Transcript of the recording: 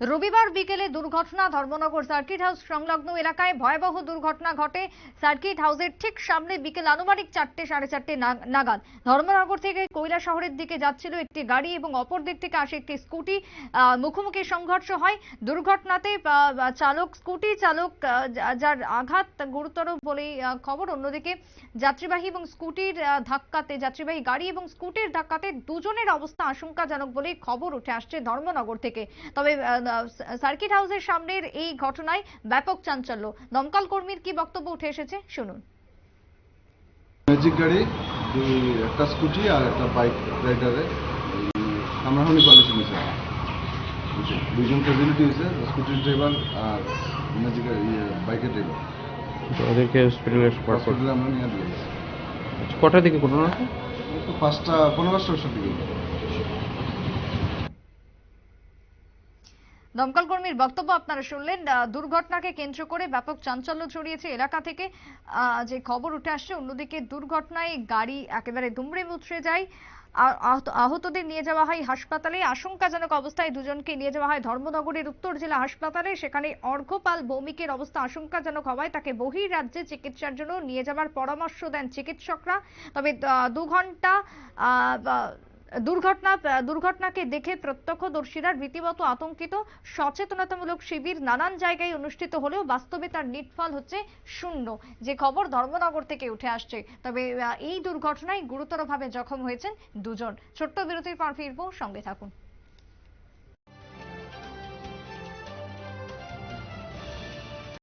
রবিবার বিকেলে দুর্ঘটনা, ধর্মনগর সার্কিট হাউস সংলগ্ন এলাকায় ভয়াবহ দুর্ঘটনা ঘটে। সার্কিট হাউসের ঠিক সামনে বিকেল আনুমানিক চারটে, সাড়ে চারটে নাগাদ ধর্মনগর থেকে কৈলা শহরের দিকে যাচ্ছিল একটি গাড়ি এবং অপর দিক থেকে আসে একটি স্কুটি। মুখোমুখি সংঘর্ষ হয়। দুর্ঘটনাতে চালক, স্কুটি চালক যার আঘাত গুরুতর বলেই খবর। অন্যদিকে যাত্রীবাহী এবং স্কুটির ধাক্কাতে যাত্রীবাহী গাড়ি এবং স্কুটির ধাক্কাতে দুজনের অবস্থা আশঙ্কাজনক বলেই খবর উঠে আসছে ধর্মনগর থেকে। তবে সার্কিট হাউসের সামনের এই ঘটনায় ব্যাপক চাঞ্চল্য। দমকল কর্মীর কি বক্তব্য উঠে এসেছে? শুনুন। ম্যাজিক গাড়ি একটা স্কুটি আর একটা বাইক রাইডারে কামরাহানি কলেজ নিয়েছে দুইজন ফেসিলিটি হয়েছে স্কুটির ড্রাইভার আর ম্যাজিক ইয়ে বাইকের ড্রাইভার তো ওদেরকে হসপিটালে হসপিটালে আমরা নিয়ে দিয়ে গেছি কটার দিকে ঘটনাটা তো পাঁচটা পনেরো ষোলোর দিকে। দমকল কর্মীর বক্তব্য আপনারা শুনলেন। দুর্ঘটনাকে কেন্দ্র করে ব্যাপক চাঞ্চল্য ছড়িয়েছে এলাকা থেকে। যে খবর উঠে আসছে, অন্যদিকে দুর্ঘটনায় গাড়ি একেবারে দুমড়ে মুচড়ে যায়। আহতদের নিয়ে যাওয়া হয় হাসপাতালে। আশঙ্কাজনক অবস্থায় দুজনকে নিয়ে যাওয়া হয় ধর্মনগরের উত্তর জেলা হাসপাতালে। সেখানে অর্ঘ্যপাল ভৌমিকের অবস্থা আশঙ্কাজনক হওয়ায় তাকে বহির রাজ্যে চিকিৎসার জন্য নিয়ে যাওয়ার পরামর্শ দেন চিকিৎসকরা। তবে দু ঘণ্টা দুর্ঘটনা, দুর্ঘটনাকে দেখে প্রত্যক্ষদর্শীরা রীতিমতো আতঙ্কিত। সচেতনতামূলক শিবির নানান জায়গায় অনুষ্ঠিত হলেও বাস্তবে তার নিটফল হচ্ছে শূন্য। যে খবর ধর্মনগর থেকে উঠে আসছে। তবে এই দুর্ঘটনায় গুরুতরভাবে জখম হয়েছেন দুজন। ছোট্ট বিরতির পর ফিরবো, সঙ্গে থাকুন।